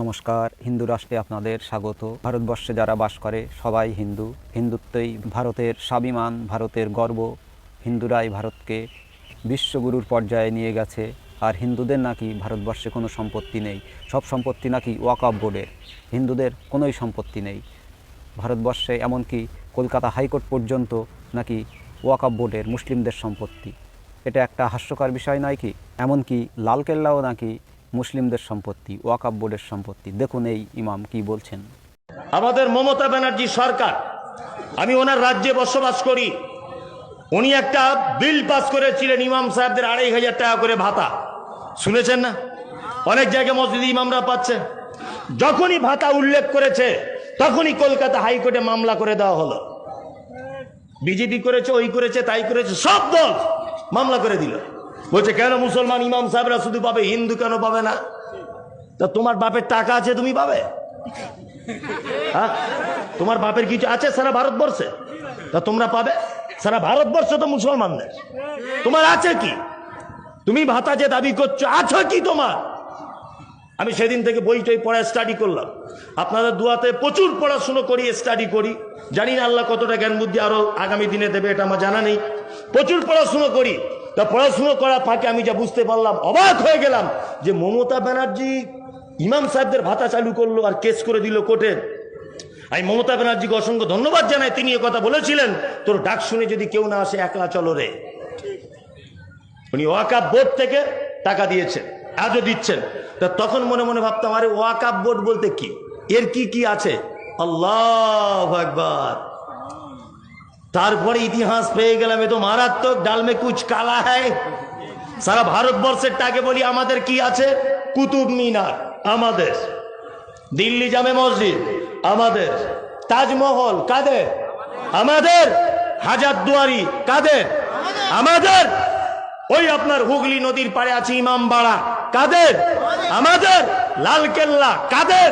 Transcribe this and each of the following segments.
নমস্কার। হিন্দু রাষ্ট্রে আপনাদের স্বাগত। ভারতবর্ষে যারা বাস করে, সবাই হিন্দু। হিন্দুত্বই ভারতের স্বাভিমান, ভারতের গর্ব। হিন্দুরাই ভারতকে বিশ্বগুরুর পর্যায়ে নিয়ে গেছে। আর হিন্দুদের নাকি ভারতবর্ষে কোনো সম্পত্তি নেই। সব সম্পত্তি নাকি ওয়াকআপ বোর্ডের। হিন্দুদের কোনোই সম্পত্তি নেই। ভারতবর্ষে এমনকি কলকাতা হাইকোর্ট পর্যন্ত নাকি ওয়াকআপ বোর্ডের মুসলিমদের সম্পত্তি। এটা একটা হাস্যকর বিষয় নয় কি? এমনকি লালকেল্লাও নাকি মুসলিমদের সম্পত্তি ওয়াকআপ বোর্ডের সম্পত্তি। দেখুন এই ইমাম কি বলছেন। আমাদের মমতা ব্যানার্জি সরকার, আমি ওনার রাজ্যে বসবাস করি। উনি একটা বিল পাস করেছিলেন ইমাম সাহেবদের আড়াই হাজার টাকা করে ভাতা। শুনেছেন না? অনেক জায়গায় মসজিদে ইমামরা পাচ্ছে যখনই ভাতা উল্লেখ করেছে, তখনই কলকাতা হাইকোর্টে মামলা করে দেওয়া হলো। বিজেপি করেছে, ওই করেছে, তাই করেছে, সব দল মামলা করে দিল। বলছে, কেন মুসলমান ইমাম সাহেবরা শুধু পাবে? হিন্দু কেন পাবে না? তা তোমার বাপের টাকা আছে, তুমি পাবে? হ্যাঁ? তোমার বাপের কিছু আছে সারা ভারতবর্ষে? তা তোমরা পাবে? সারা ভারতবর্ষ তো মুসলমানদের। তোমার আছে কি? তুমি ভাতা যে দাবি করছ, আছো কি তোমার? আমি সেদিন থেকে বই টই পড়া স্টাডি করলাম। আপনাদের দুয়াতে প্রচুর পড়াশুনো করি স্টাডি করি। জানি না আল্লাহ কতটা জ্ঞান বুদ্ধি আরও আগামী দিনে দেবে, এটা আমার জানা নেই। প্রচুর পড়াশুনো করি। তা পড়াশুনো করার ফাঁকে আমি যা বুঝতে পারলাম, অবাক হয়ে গেলাম যে মমতা ব্যানার্জি ইমাম সাহেবদের ভাতা চালু করল আর কেস করে দিল কোর্টে। আমি মমতা ব্যানার্জিকে অসংখ্য ধন্যবাদ জানাই, তিনি এ কথা বলেছিলেন, তোর ডাক শুনে যদি কেউ না আসে, একলা চলো রে। উনি ওয়াকাপ বোর্ড থেকে টাকা দিয়েছেন, আজও দিচ্ছেন। তা তখন মনে মনে ভাবতাম, আরে ওয়াকাপ বোর্ড বলতে কি? এর কি কি আছে? আল্লাহ একবার তারপরে ইতিহাস পেয়ে গেলাম, এ তো মারাত্মক ডালমে কুচ কালা হ্যায়। সারা ভারতবর্ষের টাকে বলি, আমাদের কি আছে? কুতুব মিনার, আমাদের। দিল্লি জামে মসজিদ, আমাদের। তাজমহল, কাদের? আমাদের। হাজারদুয়ারি কাদের? আমাদের। ওই আপনার হুগলি নদীর পাড়ে আছে ইমামবাড়া, কাদের? আমাদের। লালকেল্লা, কাদের?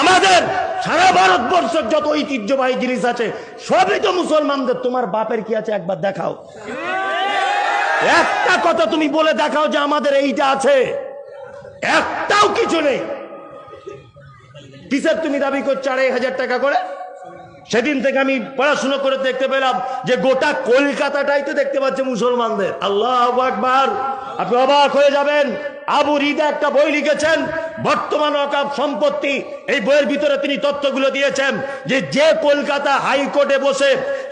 আমাদের। সারা ভারতবর্ষের যত ঐতিহ্যবাহী জিনিস আছে, সবই তো মুসলমানদের। তোমার বাপের কি আছে? একবার দেখাও। একটা কথা তুমি বলে দেখাও যে আমাদের এইটা আছে। একটাও কিছু নেই। কিসের তুমি দাবি করছ আড়াই হাজার টাকা করে? সেদিন থেকে আমি পড়াশুনো করে দেখতে পেলাম যে গোটা কলকাতাটাই তো দেখতে পাচ্ছে মুসলমানদের। আল্লাহ আকবার। আপনি অবাক হয়ে যাবেন। আবু রিদা একটা বই লিখেছেন, বর্তমান অকাপ সম্পত্তি। এই বইয়ের ভিতরে তিনি তথ্যগুলো দিয়েছেন যে যে কলকাতা হাইকোর্টে বসে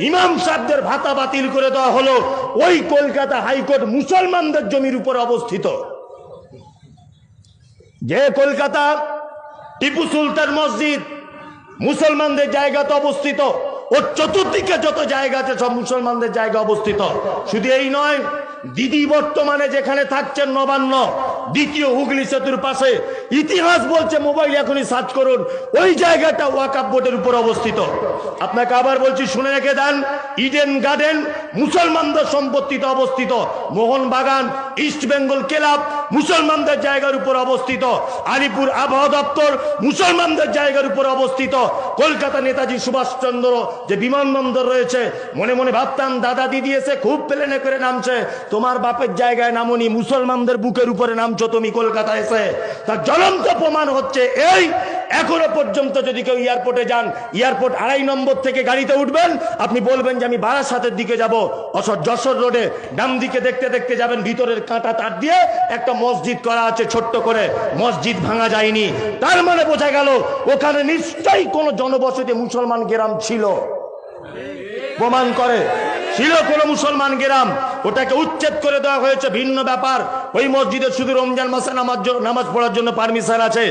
ইমাম সাহেবদের ভাতা বাতিল করে দেওয়া হলো, ওই কলকাতা হাইকোর্ট মুসলমানদের জমির উপর অবস্থিত। যে কলকাতা টিপু সুলতান মসজিদ মুসলমানদের জায়গাতে অবস্থিত, ওর চতুর্দিকে যত জায়গা আছে সব মুসলমানদের জায়গা অবস্থিত। শুধু এই নয়, দিদি বর্তমানে যেখানে থাকছেন নবান্ন দ্বিতীয় হুগলি সেতুর পাশে। ইতিহাস বলছে, মোবাইল এখনই সার্চ করুন। ওই জায়গাটা ওয়াকাপ বোর্ডের উপর অবস্থিত। আপনাকে আবার বলছি, শুনে রেখে দেন, ইডেন গার্ডেন মুসলমানদের সম্পত্তিতে অবস্থিত। মোহনবাগান ইস্ট বেঙ্গল ক্লাব মুসলমানদের জায়গার উপর অবস্থিত। আলিপুর আবহাওয়া দপ্তর মুসলমানদের জায়গার উপর অবস্থিত। কলকাতা নেতাজি সুভাষচন্দ্র যে বিমানবন্দর রয়েছে, মনে মনে ভাবতাম, দাদা, দিদি এসে খুব প্লেনে করে নামছে। তোমার বাপের জায়গায় নামনি, মুসলমানদের বুকের উপরে নামছো তুমি কলকাতা এসে। তার জ্বলন্ত প্রমাণ হচ্ছে এই এখনও পর্যন্ত যদি কেউ এয়ারপোর্টে যান, এয়ারপোর্ট আড়াই নম্বর থেকে গাড়িতে উঠবেন। আপনি বলবেন যে আমি বারাসাতের দিকে যাব। অসর যশোর রোডে ডান দিকে দেখতে দেখতে যাবেন, ভিতরের কাঁটা তার দিয়ে একটা মসজিদ করা আছে ছোট্ট করে। মসজিদ ভাঙা যায়নি। তার মানে বোঝা গেল, ওখানে নিশ্চয়ই কোনো জনবসতি মুসলমান গ্রাম ছিল। প্রমাণ করে। ছিল কোনো মুসলমান গ্রাম। ওটাকে উচ্ছেদ করে দেওয়া হয়েছে, ভিন্ন ব্যাপার। ওই মসজিদে শুধু রমজান মাসে নামাজ নামাজ পড়ার জন্য পারমিশন আছে,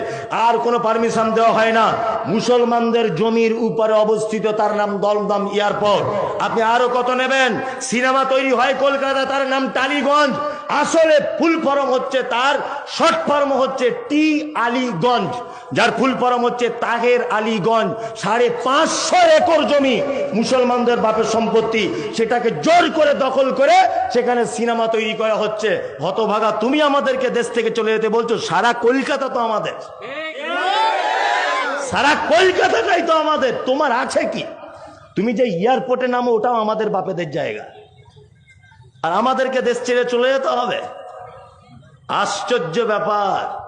আর কোনো পারমিশন দেওয়া হয় না। মুসলমানদের জমির উপরে অবস্থিত তার নাম দলদম এয়ারপোর্ট। আপনি আরও কত নেবেন? সিনেমা তৈরি হয় কলকাতা, তার নাম টালিগঞ্জ। আসলে ফুল ফরম হচ্ছে তার শর্ট ফর্ম হচ্ছে টি আলীগঞ্জ। যার ফুল ফরম হচ্ছে তাহের আলীগঞ্জ। সাড়ে পাঁচশো একর জমি মুসলমানদের বাপের সম্পত্তি। সেটাকে জোর করে দখল করে সেখানে সিনেমা তৈরি করা হচ্ছে। হতভাগা তুমি আমাদেরকে দেশ থেকে চলে যেতে বলছো, সারা কলকাতা তো আমাদের। সারা কলকাতাটাই তো আমাদের। তোমার আছে কি? তুমি যে এয়ারপোর্টে নামো, ওটাও আমাদের বাপেদের জায়গা। আর আমাদেরকে দেশ ছেড়ে চলে যেতে হবে। আশ্চর্য ব্যাপার।